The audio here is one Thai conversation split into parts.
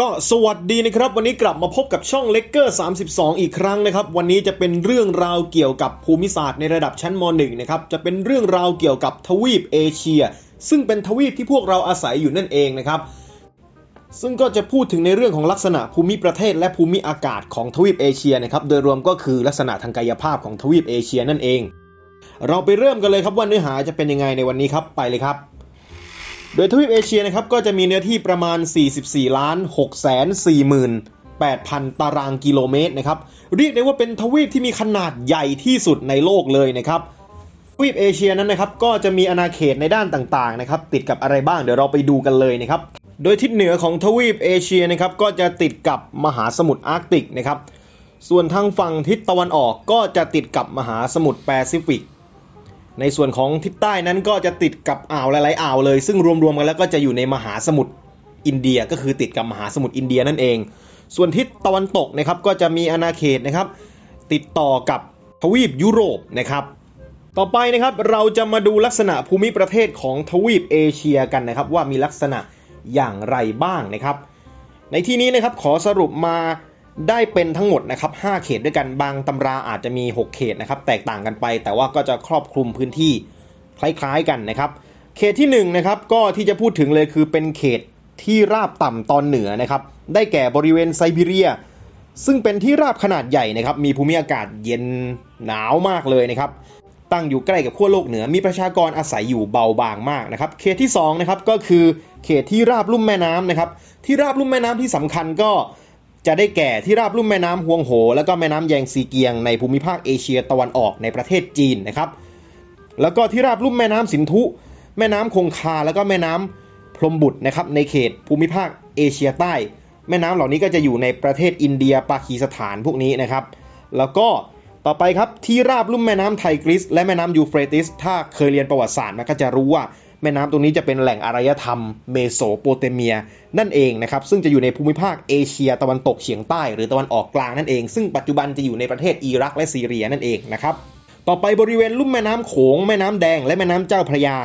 ก็สวัสดีนะครับ วันนี้กลับมาพบกับช่องเลกเกอร์32 อีกครั้งนะครับ วันนี้จะเป็นเรื่องราวเกี่ยวกับภูมิศาสตร์ในระดับชั้นม .1 นะครับจะเป็นเรื่องราวเกี่ยวกับทวีปเอเชีย ซึ่งเป็นทวีปที่พวกเราอาศัยอยู่นั่นเองนะครับซึ่งก็จะพูดถึงในเรื่องของลักษณะภูมิประเทศ และภูมิอากาศของทวีปเอเชียนะครับโดยรวมก็คือลักษณะทางกายภาพของทวีปเอเชียนั่นเอง เราไปเริ่มกันเลยครับว่าเนื้อหาจะเป็นยังไงในวันนี้ครับไปเลยครับ โดยทวีปเอเชียนะครับก็จะมีเนื้อที่ประมาณ 44 ล้าน6แสน48,000 ตารางกิโลเมตรนะครับ เรียกได้ว่าเป็นทวีปที่มีขนาดใหญ่ที่สุดในโลกเลยนะครับทวีปเอเชียนั้นนะครับก็จะมีอาณาเขตในด้านต่างๆนะครับติดกับอะไรบ้างเดี๋ยวเราไปดูกันเลยนะครับ โดยทิศเหนือของทวีปเอเชียนะครับก็จะติดกับมหาสมุทรอาร์กติกนะครับ ส่วนทางฝั่งทิศตะวันออกก็จะติดกับมหาสมุทรแปซิฟิก ในส่วนของทิศใต้นั้นก็จะติดกับอ่าวหลายๆอ่าวเลย ซึ่งรวมๆกันแล้วก็จะอยู่ในมหาสมุทรอินเดียก็คือติดกับมหาสมุทรอินเดียนั่นเอง ส่วนทิศตะวันตกนะครับก็จะมีอาณาเขตนะครับ ติดต่อกับทวีปยุโรปนะครับ ต่อไปนะครับเราจะมาดูลักษณะภูมิประเทศของทวีปเอเชียกันนะครับ ว่ามีลักษณะอย่างไรบ้างนะครับ ในที่นี้นะครับขอสรุปมา ได้เป็นทั้งหมดนะครับ5เขตด้วยกันบางตำราอาจจะมี 6 เขตนะครับแตกต่างกันไป แต่ว่าก็จะครอบคลุมพื้นที่คล้ายๆกันนะครับเขตที่1นะครับก็ที่จะพูดถึงเลยคือเป็นเขตที่ราบต่ำตอนเหนือนะครับได้แก่บริเวณไซบีเรีย ซึ่งเป็นที่ราบขนาดใหญ่นะครับมีภูมิอากาศเย็นหนาวมากเลยนะครับตั้งอยู่ใกล้กับขั้วโลกเหนือมีประชากรอาศัยอยู่เบาบางมากนะครับเขตที่2นะครับก็คือเขตที่ราบลุ่มแม่น้ำนะครับที่ราบลุ่มแม่น้ำที่สำคัญก็ จะได้แก่ที่ราบลุ่มแม่น้ำฮวงโห แล้วก็แม่น้ำแยงซีเกียงในภูมิภาคเอเชียตะวันออกในประเทศจีนนะครับ แล้วก็ที่ราบลุ่มแม่น้ำสินธุ แม่น้ำคงคา แล้วก็แม่น้ำพรมบุตรนะครับในเขตภูมิภาคเอเชียใต้ แม่น้ำเหล่านี้ก็จะอยู่ในประเทศอินเดียปากีสถานพวกนี้นะครับ แล้วก็ต่อไปครับที่ราบลุ่มแม่น้ำไทกริส และแม่น้ำยูเฟรติส ถ้าเคยเรียนประวัติศาสตร์มันก็จะรู้ว่า แม่น้ำตรงนี้จะเป็นแหล่งอารยธรรมเมโสโปเตเมีย นั่นเองนะครับ ซึ่งจะอยู่ในภูมิภาคเอเชียตะวันตกเฉียงใต้ หรือตะวันออกกลางนั่นเอง ซึ่งปัจจุบันจะอยู่ในประเทศอิรักและซีเรียนั่นเองนะครับ ต่อไปบริเวณลุ่มแม่น้ำโขง แม่น้ำแดง และแม่น้ำเจ้าพระยา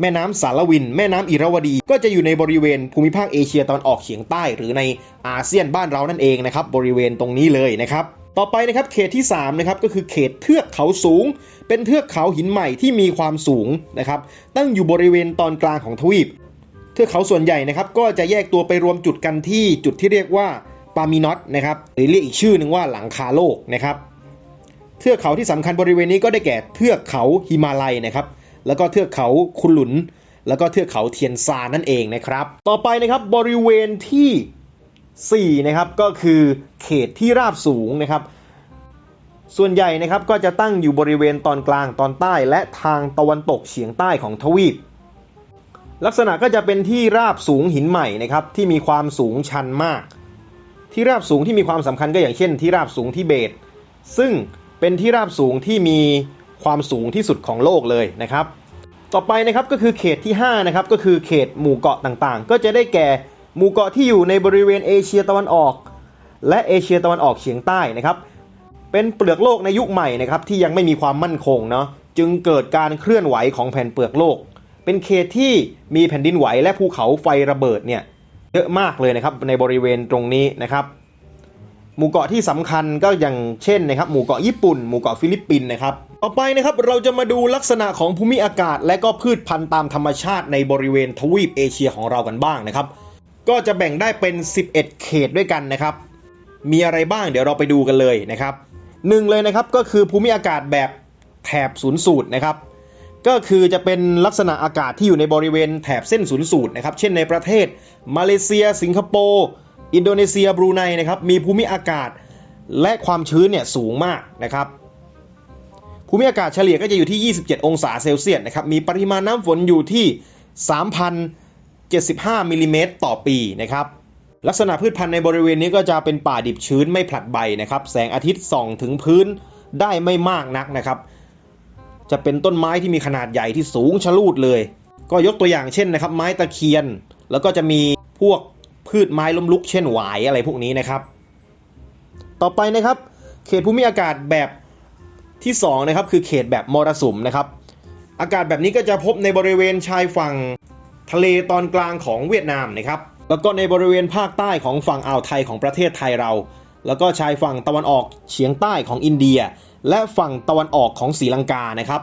แม่น้ำสารวิน แม่น้ำอิระวดี ก็จะอยู่ในบริเวณภูมิภาคเอเชียตะวันออกเฉียงใต้ หรือในอาเซียนบ้านเรานั่นเองนะครับ บริเวณตรงนี้เลยนะครับ ต่อไปนะครับเขตที่3นะครับก็คือเขตเทือกเขาสูง เป็นเทือกเขาหินใหม่ที่มีความสูงนะครับตั้งอยู่บริเวณตอนกลางของทวีป เทือกเขาส่วนใหญ่นะครับก็จะแยกตัวไปรวมจุดกันที่จุดที่เรียกว่าปามินอตนะครับหรือเรียกอีกชื่อหนึ่งว่าหลังคาโลกนะครับเทือกเขาที่สำคัญบริเวณนี้ก็ได้แก่เทือกเขาฮิมาลัยนะครับแล้วก็เทือกเขาคุนหลุนแล้วก็เทือกเขาเทียนซานนั่นเองนะครับ ต่อไปนะครับบริเวณที่ 4นะครับก็คือเขตที่ราบสูงนะครับ ส่วนใหญ่นะครับก็จะตั้งอยู่บริเวณตอนกลางตอนใต้ และทางตะวันตกเฉียงใต้ของทวีป ลักษณะก็จะเป็นที่ราบสูงหินใหม่นะครับที่มีความสูงชันมาก ที่ราบสูงที่มีความสำคัญก็อย่างเช่น ที่ราบสูงทิเบต ซึ่งเป็นที่ราบสูงที่มีความสูงที่สุดของโลกเลยนะครับ ต่อไปนะครับก็คือเขตที่5นะครับก็คือเขตหมู่เกาะต่างๆ ก็จะได้แก่ หมู่เกาะที่อยู่ในบริเวณเอเชียตะวันออก และเอเชียตะวันออกเฉียงใต้นะครับ เป็นเปลือกโลกในยุคใหม่นะครับที่ยังไม่มีความมั่นคงเนาะจึงเกิดการเคลื่อนไหวของแผ่นเปลือกโลก เป็นเขตที่มีแผ่นดินไหวและภูเขาไฟระเบิดเนี่ยเยอะมากเลยนะครับในบริเวณตรงนี้นะครับ หมู่เกาะที่สำคัญก็อย่างเช่นนะครับหมู่เกาะญี่ปุ่น หมู่เกาะฟิลิปปินส์นะครับ ต่อไปนะครับเราจะมาดูลักษณะของภูมิอากาศ และก็พืชพันธุ์ตามธรรมชาติในบริเวณทวีปเอเชียของเรากันบ้างนะครับ ก็จะแบ่งได้เป็น 11 เขตด้วยกันนะครับ มีอะไรบ้างเดี๋ยวเราไปดูกันเลยนะครับหนึ่งเลยนะครับก็คือภูมิอากาศแบบแถบศูนย์สูตรนะครับ ก็คือจะเป็นลักษณะอากาศที่อยู่ในบริเวณแถบเส้นศูนย์สูตรนะครับ เช่นในประเทศ มาเลเซีย สิงคโปร์อินโดนีเซียบรูไนนะครับมีภูมิอากาศและความชื้นเนี่ยสูงมากนะครับภูมิอากาศเฉลี่ยก็จะอยู่ที่ 27 องศาเซลเซียสนะครับมีปริมาณน้ำฝนอยู่ที่ 3,000 75มิลลิเมตรต่อปีนะครับลักษณะพืชพันธุ์ในบริเวณนี้ก็จะเป็นป่าดิบชื้นไม่ผลัดใบนะครับ แสงอาทิตย์ส่องถึงพื้นได้ไม่มากนักนะครับ จะเป็นต้นไม้ที่มีขนาดใหญ่ที่สูงชะลูดเลย ก็ยกตัวอย่างเช่นนะครับ ไม้ตะเคียน แล้วก็จะมีพวกพืชไม้ล้มลุกเช่นหวายอะไรพวกนี้นะครับ ต่อไปนะครับ เขตภูมิอากาศแบบที่2นะครับคือเขตแบบมรสุมนะครับ อากาศแบบนี้ก็จะพบในบริเวณชายฝั่ง ทะเลตอนกลางของเวียดนามนะครับ แล้วก็ในบริเวณภาคใต้ของฝั่งอ่าวไทยของประเทศไทยเรา แล้วก็ชายฝั่งตะวันออกเฉียงใต้ของอินเดีย และฝั่งตะวันออกของศรีลังกานะครับ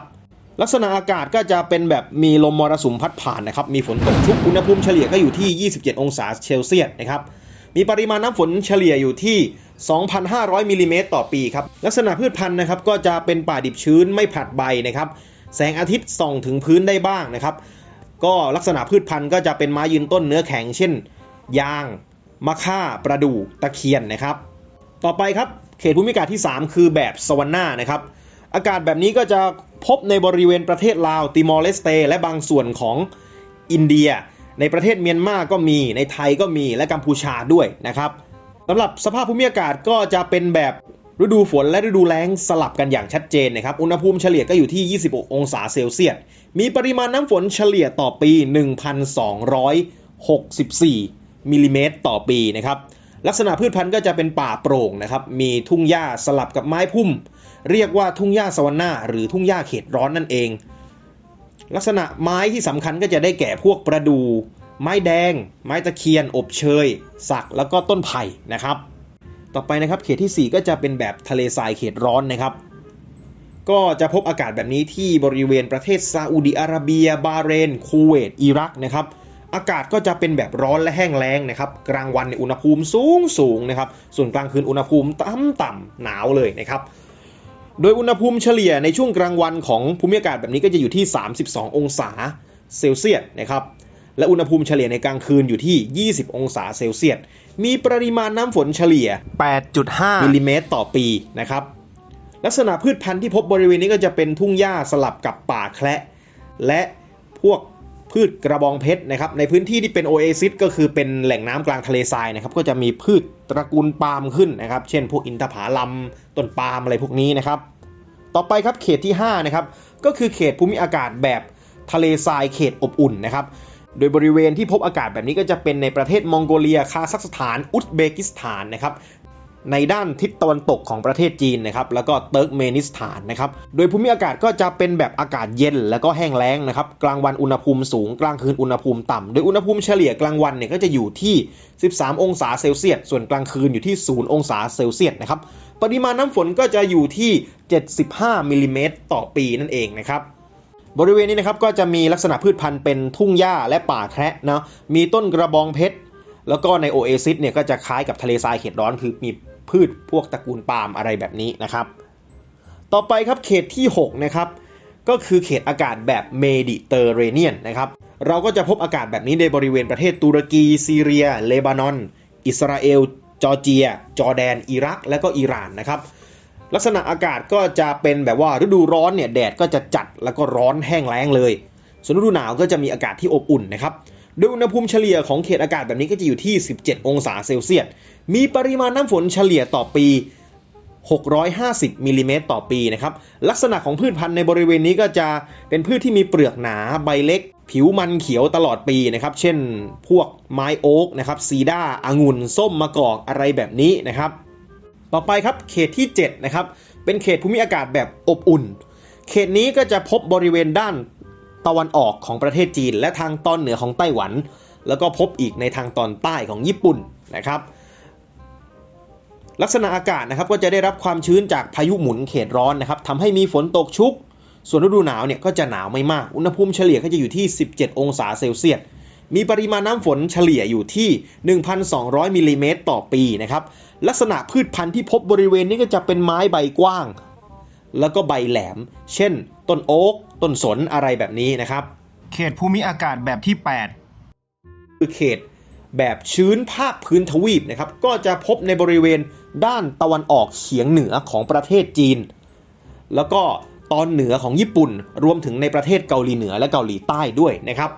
ลักษณะอากาศก็จะเป็นแบบมีลมมรสุมพัดผ่านนะครับ มีฝนตกชุก อุณหภูมิเฉลี่ยก็อยู่ที่ 27 องศาเซลเซียสนะครับ มีปริมาณน้ำฝนเฉลี่ยอยู่ที่ 2,500 มิลลิเมตรต่อปีครับ ลักษณะพืชพันธุ์นะครับก็จะเป็นป่าดิบชื้นไม่ผลัดใบนะครับ แสงอาทิตย์ส่องถึงพื้นได้บ้างนะครับ ก็ลักษณะพืชพันธุ์ก็จะเป็นไม้ยืนต้นเนื้อแข็ง เช่น ยาง มะค่า ประดู่ตะเคียนนะครับ ต่อไปครับเขตภูมิอากาศที่ 3 คือแบบสวรรณานะครับ อากาศแบบนี้ก็จะพบในบริเวณประเทศลาวติมอร์เลสเต และบางส่วนของอินเดีย ในประเทศเมียนมาก็มีในไทยก็มีและกัมพูชาด้วยนะครับสำหรับสภาพภูมิอากาศก็จะเป็นแบบ ฤดูฝนและฤดูแล้งสลับกันอย่างชัดเจนนะครับ อุณหภูมิเฉลี่ยก็อยู่ที่ 26 องศาเซลเซียส มีปริมาณน้ำฝนเฉลี่ยต่อปี 1,264 มิลลิเมตรต่อปีนะครับ ลักษณะพืชพันธุ์ก็จะเป็นป่าโปร่งนะครับ มีทุ่งหญ้าสลับกับไม้พุ่ม เรียกว่าทุ่งหญ้าสวรรณาหรือทุ่งหญ้าเขตร้อนนั่นเอง ลักษณะไม้ที่สำคัญก็จะได้แก่พวกประดู ไม้แดง ไม้ตะเคียน อบเชย สักแล้วก็ต้นไผ่นะครับ ต่อไปนะครับเขตที่ 4 ก็จะเป็นแบบทะเลทรายเขตร้อนนะครับ ก็จะพบอากาศแบบนี้ที่บริเวณประเทศซาอุดิอาระเบีย บาเรน คูเวต อิรักนะครับอากาศก็จะเป็นแบบร้อนและแห้งแล้งนะครับ กลางวันในอุณหภูมิสูงสูงนะครับ ส่วนกลางคืนอุณหภูมิต่ำต่ำหนาวเลยนะครับ โดยอุณหภูมิเฉลี่ยในช่วงกลางวันของภูมิอากาศแบบนี้ก็จะอยู่ที่ 32 องศาเซลเซียสนะครับ และอุณหภูมิเฉลี่ยในกลางคืนอยู่ที่ 20 องศาเซลเซียส มีปริมาณน้ำฝนเฉลี่ย 8.5มิลลิเมตรต่อปีนะครับ ลักษณะพืชพันธุ์ที่พบบริเวณนี้ก็จะเป็นทุ่งหญ้าสลับกับป่าแคละและพวกพืชกระบองเพชรนะครับ ในพื้นที่ที่เป็นโอเอซิสก็คือเป็นแหล่งน้ำกลางทะเลทรายนะครับ ก็จะมีพืชตระกูลปาล์มขึ้นนะครับ เช่น พวกอินทผลัม ต้นปาล์มอะไรพวกนี้นะครับ ต่อไปครับเขตที่5นะครับ ก็คือเขตภูมิอากาศแบบทะเลทรายเขตอบอุ่นนะครับ โดยบริเวณที่พบอากาศแบบนี้ก็จะเป็นในประเทศมองโกเลีย คาซัคสถาน อุซเบกิสถานนะครับ ในด้านทิศตะวันตกของประเทศจีนนะครับ แล้วก็เติร์กเมนิสถานนะครับ โดยภูมิอากาศก็จะเป็นแบบอากาศเย็น แล้วก็แห้งแล้งนะครับ กลางวันอุณหภูมิสูง กลางคืนอุณหภูมิต่ำ โดยอุณหภูมิเฉลี่ยกลางวันเนี่ยก็จะอยู่ที่ 13 องศาเซลเซียส ส่วนกลางคืนอยู่ที่ 0 องศาเซลเซียสนะครับ ปริมาณน้ำฝนก็จะอยู่ที่ 75มิลลิเมตรต่อปีนั่นเองนะครับ บริเวณนี้นะครับก็จะมีลักษณะพืชพันธุ์เป็นทุ่งหญ้าและป่าแคระนะมีต้นกระบองเพชรแล้วก็ในโอเอซิสเนี่ยก็จะคล้ายกับทะเลทรายเขตร้อนคือมีพืชพวกตระกูลปาล์มอะไรแบบนี้นะครับ ต่อไปครับเขตที่6นะครับก็คือเขตอากาศแบบเมดิเตอร์เรเนียนนะครับเราก็จะพบอากาศแบบนี้ในบริเวณประเทศตุรกีซีเรีย เลบานอน อิสราเอล จอร์เจีย จอร์แดน อิรัก และก็อิหร่านนะครับ ลักษณะอากาศก็จะเป็นแบบว่าฤดูร้อนเนี่ยแดดก็จะจัดแล้วก็ร้อนแห้งแล้งเลย ส่วนฤดูหนาวก็จะมีอากาศที่อบอุ่นนะครับโดยอุณหภูมิเฉลี่ยของเขตอากาศแบบนี้ก็จะอยู่ที่ 17 องศาเซลเซียส มีปริมาณน้ำฝนเฉลี่ยต่อปี 650มิลลิเมตรต่อปีนะครับ ลักษณะของพืชพันธุ์ในบริเวณนี้ก็จะเป็นพืชที่มีเปลือกหนาใบเล็ก ผิวมันเขียวตลอดปีนะครับ เช่นพวกไม้โอ๊กนะครับ ซีด้าองุ่น ส้มมะกอกอะไรแบบนี้นะครับ ต่อไปครับเขตที่ 7 นะครับ เป็นเขตภูมิอากาศแบบอบอุ่น เขตนี้ก็จะพบบริเวณด้านตะวันออกของประเทศจีน และทางตอนเหนือของไต้หวัน แล้วก็พบอีกในทางตอนใต้ของญี่ปุ่นนะครับ ลักษณะอากาศนะครับก็จะได้รับความชื้นจากพายุหมุนเขตร้อนนะครับทำให้มีฝนตกชุก ส่วนฤดูหนาวเนี่ยก็จะหนาวไม่มาก อุณหภูมิเฉลี่ยก็จะอยู่ที่ 17 องศาเซลเซียส มีปริมาณน้ำฝนเฉลี่ยอยู่ที่ 1,200มิลลิเมตรต่อปีนะครับ ลักษณะพืชพันธุ์ที่พบบริเวณนี้ก็จะเป็นไม้ใบกว้าง แล้วก็ใบแหลม เช่น ต้นโอ๊ก ต้นสนอะไรแบบนี้นะครับ เขตภูมิอากาศแบบที่คือเขตแบบชื้นภาคพื้นทวีปนะครับ ก็จะพบในบริเวณด้านตะวันออกเฉียงเหนือของประเทศจีน แล้วก็ตอนเหนือของญี่ปุ่น รวมถึงในประเทศเกาหลีเหนือและเกาหลีใต้ด้วยนะครับ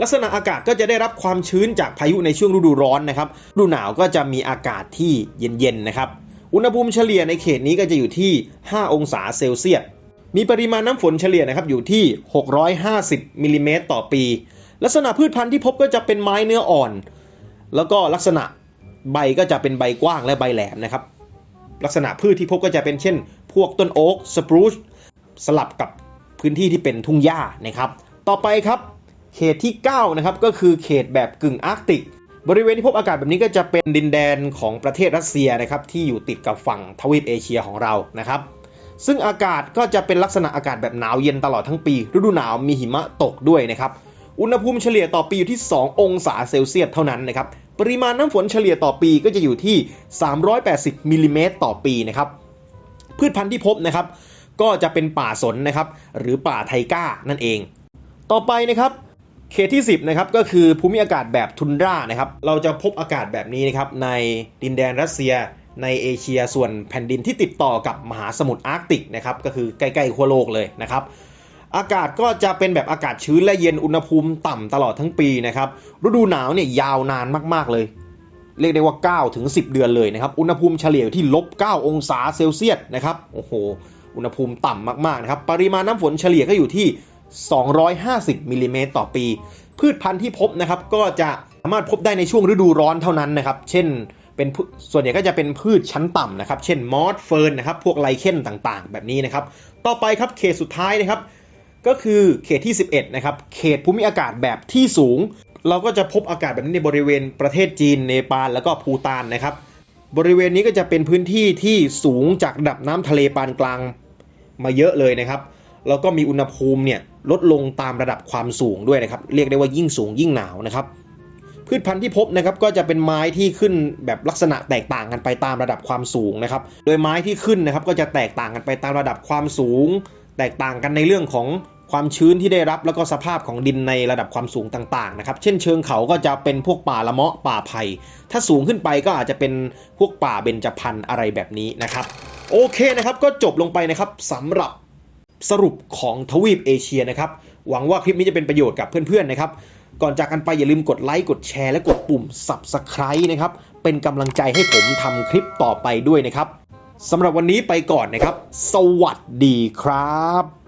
ลักษณะอากาศก็จะได้รับความชื้นจากพายุในช่วงฤดูร้อนนะครับฤดูหนาวก็จะมีอากาศที่เย็นๆนะครับ อุณหภูมิเฉลี่ยในเขตนี้ก็จะอยู่ที่ 5 องศาเซลเซียส มีปริมาณน้ำฝนเฉลี่ยนะครับอยู่ที่ 650มิลลิเมตรต่อปี ลักษณะพืชพันธุ์ที่พบก็จะเป็นไม้เนื้ออ่อน แล้วก็ลักษณะใบก็จะเป็นใบกว้างและใบแหลมนะครับ ลักษณะพืชที่พบก็จะเป็นเช่น พวกต้นโอ๊กสปรูซสลับกับพื้นที่ที่เป็นทุ่งหญ้านะครับ ต่อไปครับ เขตที่ 9 นะครับ ก็คือเขตแบบกึ่งอาร์กติก บริเวณที่พบอากาศแบบนี้ก็จะเป็นดินแดนของประเทศรัสเซียนะครับที่อยู่ติดกับฝั่งทวีปเอเชียของเรานะครับ ซึ่งอากาศก็จะเป็นลักษณะอากาศแบบหนาวเย็นตลอดทั้งปี ฤดูหนาวมีหิมะตกด้วยนะครับอุณหภูมิเฉลี่ยต่อปีอยู่ที่ 2 องศาเซลเซียสเท่านั้นนะครับปริมาณน้ำฝนเฉลี่ยต่อปีก็จะอยู่ที่ 380มิลลิเมตรต่อปีนะครับพืชพันธุ์ที่พบนะครับ ก็จะเป็นป่าสนนะครับ หรือป่าไทก้านั่นเอง ต่อไปนะครับ เขตที่ 10นะครับก็คือภูมิอากาศแบบทุนดรานะครับ เราจะพบอากาศแบบนี้นะครับในดินแดนรัสเซียในเอเชียส่วนแผ่นดินที่ติดต่อกับมหาสมุทรอาร์กติกนะครับก็คือใกล้ๆขั้วโลกเลยนะครับ อากาศก็จะเป็นแบบอากาศชื้นและเย็นอุณหภูมิต่ำตลอดทั้งปีนะครับฤดูหนาวเนี่ยยาวนานมากๆเลย เรียกได้ว่า 9 ถึง 10 เดือนเลยนะครับ อุณหภูมิเฉลี่ยที่ลบ 9 องศาเซลเซียสนะครับโอ้โหอุณหภูมิต่ำมากๆนะครับปริมาณน้ำฝนเฉลี่ยก็อยู่ที่ 250มิลลิเมตรต่อปี พืชพันธุ์ที่พบนะครับก็จะสามารถพบได้ในช่วงฤดูร้อนเท่านั้นนะครับ เช่นเป็นส่วนใหญ่ก็จะเป็นพืชชั้นต่ำนะครับ เช่นมอสเฟิร์นนะครับพวกไลเคนต่างๆ แบบนี้นะครับ ต่อไปครับเขตสุดท้ายนะครับ ก็คือเขตที่ 11 นะครับ เขตภูมิอากาศแบบที่สูง เราก็จะพบอากาศแบบนี้ในบริเวณประเทศจีนเนปาลแล้วก็ภูตานนะครับ บริเวณนี้ก็จะเป็นพื้นที่ที่สูงจากระดับน้ำทะเลปานกลางมาเยอะเลยนะครับ แล้วก็มีอุณหภูมิเนี่ยลดลงตามระดับความสูงด้วยนะครับ เรียกได้ว่ายิ่งสูงยิ่งหนาวนะครับ พืชพันธุ์ที่พบนะครับก็จะเป็นไม้ที่ขึ้นแบบลักษณะแตกต่างกันไปตามระดับความสูงนะครับ โดยไม้ที่ขึ้นนะครับก็จะแตกต่างกันไปตามระดับความสูง แตกต่างกันในเรื่องของความชื้นที่ได้รับแล้วก็สภาพของดินในระดับความสูงต่างๆนะครับ เช่นเชิงเขาก็จะเป็นพวกป่าละเมาะป่าไผ่ ถ้าสูงขึ้นไปก็อาจจะเป็นพวกป่าเบญจพรรณอะไรแบบนี้นะครับ โอเคนะครับก็จบลงไปนะครับสำหรับ สรุปของทวีปเอเชียนะครับ หวังว่าคลิปนี้จะเป็นประโยชน์กับเพื่อนๆนะครับ ก่อนจากกันไปอย่าลืมกดไลค์กดแชร์และกดปุ่ม Subscribe นะครับ เป็นกำลังใจให้ผมทำคลิปต่อไปด้วยนะครับสำหรับวันนี้ไปก่อนนะครับ สวัสดีครับ